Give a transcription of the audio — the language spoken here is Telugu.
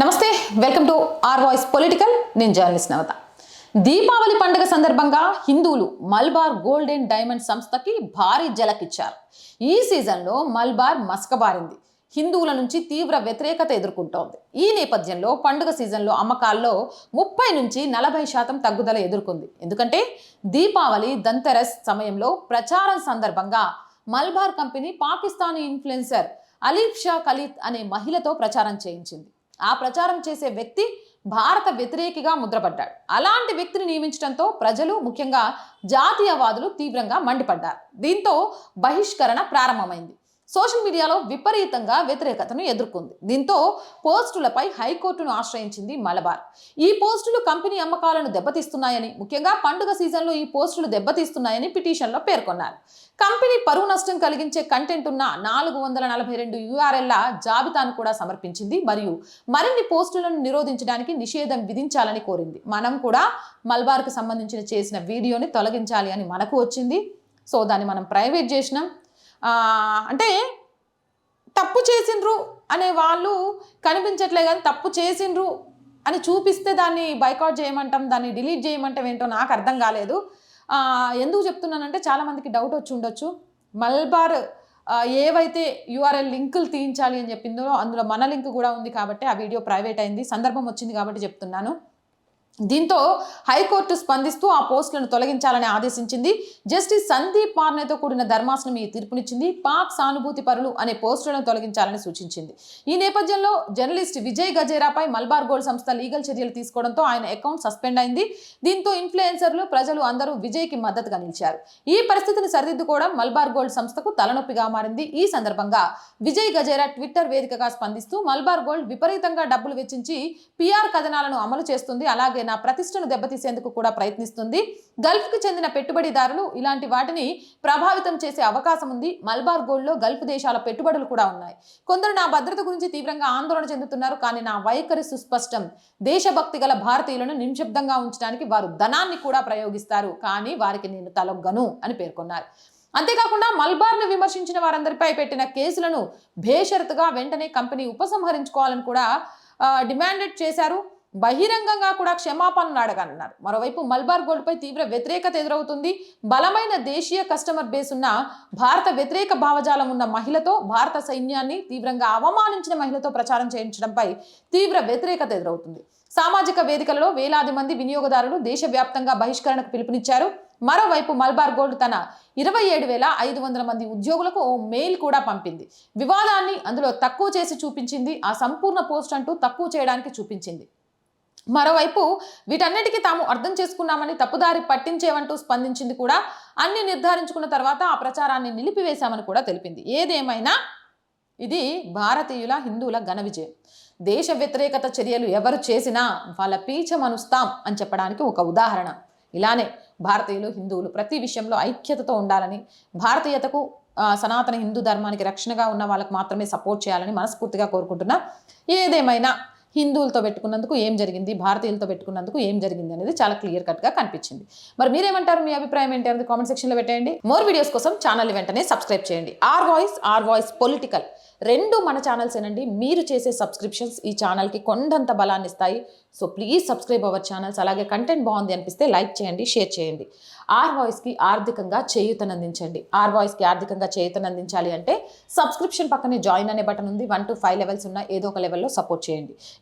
నమస్తే welcome to R voice political. నేను జర్నలిస్ట్ నవత. దీపావళి పండుగ సందర్భంగా హిందువులు మల్బార్ గోల్డ్ అండ్ డైమండ్ సంస్థకి భారీ జలకిచ్చారు. ఈ సీజన్లో మల్బార్ మస్కబారింది. హిందువుల నుంచి తీవ్ర వ్యతిరేకత ఎదుర్కొంటోంది. ఈ నేపథ్యంలో పండుగ సీజన్లో అమ్మకాల్లో ముప్పై నుంచి నలభై శాతం తగ్గుదల ఎదుర్కొంది. ఎందుకంటే దీపావళి దంతెరస్ సమయంలో ప్రచారం సందర్భంగా మల్బార్ కంపెనీ పాకిస్తానీ ఇన్ఫ్లుయెన్సర్ అలీఫ్ షా ఖలీద్ అనే మహిళతో ప్రచారం చేయించింది. ఆ ప్రచారం చేసే వ్యక్తి భారత వ్యతిరేకిగా ముద్రపడ్డాడు. అలాంటి వ్యక్తిని నియమించడంతో ప్రజలు ముఖ్యంగా జాతీయవాదులు తీవ్రంగా మండిపడ్డారు. దీంతో బహిష్కరణ ప్రారంభమైంది. సోషల్ మీడియాలో విపరీతంగా వ్యతిరేకతను ఎదుర్కొంది. దీంతో పోస్టులపై హైకోర్టును ఆశ్రయించింది మలబార్. ఈ పోస్టులు కంపెనీ అమ్మకాలను దెబ్బతీస్తున్నాయని ముఖ్యంగా పండుగ సీజన్లో ఈ పోస్టులు దెబ్బతీస్తున్నాయని పిటిషన్లో పేర్కొన్నారు. కంపెనీ పరువు నష్టం కలిగించే కంటెంట్ ఉన్న నాలుగు వందల నలభై రెండు యూఆర్ఎల్ల జాబితాను కూడా సమర్పించింది మరియు మరిన్ని పోస్టులను నిరోధించడానికి నిషేధం విధించాలని కోరింది. మనం కూడా మల్బార్కు సంబంధించిన చేసిన వీడియోని తొలగించాలి అని మనకు వచ్చింది. సో దాన్ని మనం ప్రైవేట్ చేసినాం. అంటే తప్పు చేసిండ్రు అనే వాళ్ళు కనిపించట్లే కానీ తప్పు చేసిండ్రు అని చూపిస్తే దాన్ని బైకాట్ చేయమంటాం దాన్ని డిలీట్ చేయమంటాం ఏంటో నాకు అర్థం కాలేదు. ఎందుకు చెప్తున్నానంటే చాలామందికి డౌట్ వచ్చి ఉండొచ్చు. మల్బార్ ఏవైతే యూఆర్ఎల్ లింకులు తీయించాలి అని చెప్పిందో అందులో మన లింక్ కూడా ఉంది కాబట్టి ఆ వీడియో ప్రైవేట్ అయింది. సందర్భం వచ్చింది కాబట్టి చెప్తున్నాను. దీంతో హైకోర్టు స్పందిస్తూ ఆ పోస్టులను తొలగించాలని ఆదేశించింది. జస్టిస్ సందీప్ పార్నేతో కూడిన ధర్మాసనం ఈ తీర్పునిచ్చింది. పాక్ సానుభూతి పరులు అనే పోస్టులను తొలగించాలని సూచించింది. ఈ నేపథ్యంలో జర్నలిస్ట్ విజయ్ గజేరాపై మల్బార్ గోల్డ్ సంస్థ లీగల్ చర్యలు తీసుకోవడంతో ఆయన అకౌంట్ సస్పెండ్ అయింది. దీంతో ఇన్ఫ్లుయెన్సర్లు ప్రజలు అందరూ విజయ్కి మద్దతుగా నిలిచారు. ఈ పరిస్థితిని సరిదిద్దుకోవడం మల్బార్ గోల్డ్ సంస్థకు తలనొప్పిగా మారింది. ఈ సందర్భంగా విజయ్ గజేరా ట్విట్టర్ వేదికగా స్పందిస్తూ మల్బార్ గోల్డ్ విపరీతంగా డబ్బులు వెచ్చించి పిఆర్ కథనాలను అమలు చేస్తుంది. అలాగే నా ప్రతిష్టను దెబ్బతీసేందుకు కూడా ప్రయత్నిస్తుంది. గల్ఫ్కు చెందిన పెట్టుబడిదారులు ఇలాంటి వాటిని ప్రభావితం చేసే అవకాశం ఉంది. మల్బార్ గోల్డ్లో గల్ఫ్ దేశాల పెట్టుబడులు కూడా ఉన్నాయి. కొందరు నా భద్రత గురించి తీవ్రంగా ఆందోళన చెందుతున్నారు. కానీ నా వైఖరి సుస్పష్టం. దేశభక్తి గల భారతీయులను నిశ్శబ్దంగా ఉంచడానికి వారు ధనాన్ని కూడా ప్రయోగిస్తారు. కానీ వారికి నేను తలొగ్గను అని పేర్కొన్నారు. అంతేకాకుండా మల్బార్ను విమర్శించిన వారందరిపై పెట్టిన కేసులను భేషరతుగా వెంటనే కంపెనీ ఉపసంహరించుకోవాలని కూడా డిమాండెడ్ చేశారు. బహిరంగంగా కూడా క్షమాపణలు అడగనున్నారు. మరోవైపు మల్బార్ గోల్డ్పై తీవ్ర వ్యతిరేకత ఎదురవుతుంది. బలమైన దేశీయ కస్టమర్ బేస్ ఉన్న భారత వ్యతిరేక భావజాలం ఉన్న మహిళతో భారత సైన్యాన్ని తీవ్రంగా అవమానించిన మహిళతో ప్రచారం చేయించడంపై తీవ్ర వ్యతిరేకత ఎదురవుతుంది. సామాజిక వేదికలలో వేలాది మంది వినియోగదారులు దేశవ్యాప్తంగా బహిష్కరణకు పిలుపునిచ్చారు. మరోవైపు మల్బార్ గోల్డ్ తన ఇరవై ఏడు వేల ఐదు వందల మంది ఉద్యోగులకు ఓ మెయిల్ కూడా పంపింది. వివాదాన్ని అందులో తక్కువ చేసి చూపించింది. ఆ సంపూర్ణ పోస్ట్ అంటూ తక్కువ చేయడానికి చూపించింది. మరోవైపు వీటన్నిటికీ తాము అర్థం చేసుకున్నామని తప్పుదారి పట్టించేవంటూ స్పందించింది కూడా అన్ని నిర్ధారించుకున్న తర్వాత ఆ ప్రచారాన్ని నిలిపివేశామని కూడా తెలిపింది. ఏదేమైనా ఇది భారతీయుల హిందువుల ఘన విజయం. దేశ వ్యతిరేకత చర్యలు ఎవరు చేసినా వాళ్ళ పీచమనుస్తాం అని చెప్పడానికి ఒక ఉదాహరణ. ఇలానే భారతీయులు హిందువులు ప్రతి విషయంలో ఐక్యతతో ఉండాలని భారతీయతకు సనాతన హిందూ ధర్మానికి రక్షణగా ఉన్న వాళ్ళకు మాత్రమే సపోర్ట్ చేయాలని మనస్ఫూర్తిగా కోరుకుంటున్నా. ఏదేమైనా హిందువులతో పెట్టుకున్నందుకు ఏం జరిగింది? భారతీయులతో పెట్టుకున్నందుకు ఏం జరిగింది అనేది చాలా క్లియర్ కట్గా కనిపించింది. మరి మీరేమంటారు? మీ అభిప్రాయం ఏంటి అనేది కామెంట్ సెక్షన్లో పెట్టండి మోర్ వీడియోస్ కోసం ఛానల్ వెంటనే సబ్స్క్రైబ్ చేయండి. R voice R voice political రెండు మన ఛానల్స్ ఏనండి. మీరు చేసే సబ్స్క్రిప్షన్స్ ఈ ఛానల్కి కొండంత బలాన్ని ఇస్తాయి. So please subscribe our channels అలాగే కంటెంట్ బాగుంది అనిపిస్తే లైక్ చేయండి షేర్ చేయండి. ఆర్ వాయిస్కి ఆర్థికంగా చేయూతనందించండి ఆర్ వాయిస్కి ఆర్థికంగా చేయూతనందించాలి అంటే సబ్స్క్రిప్షన్ పక్కనే జాయిన్ అనే బటన్ ఉంది. వన్ టు ఫైవ్ లెవెల్స్ ఉన్న ఏదో ఒక లెవెల్లో సపోర్ట్ చేయండి.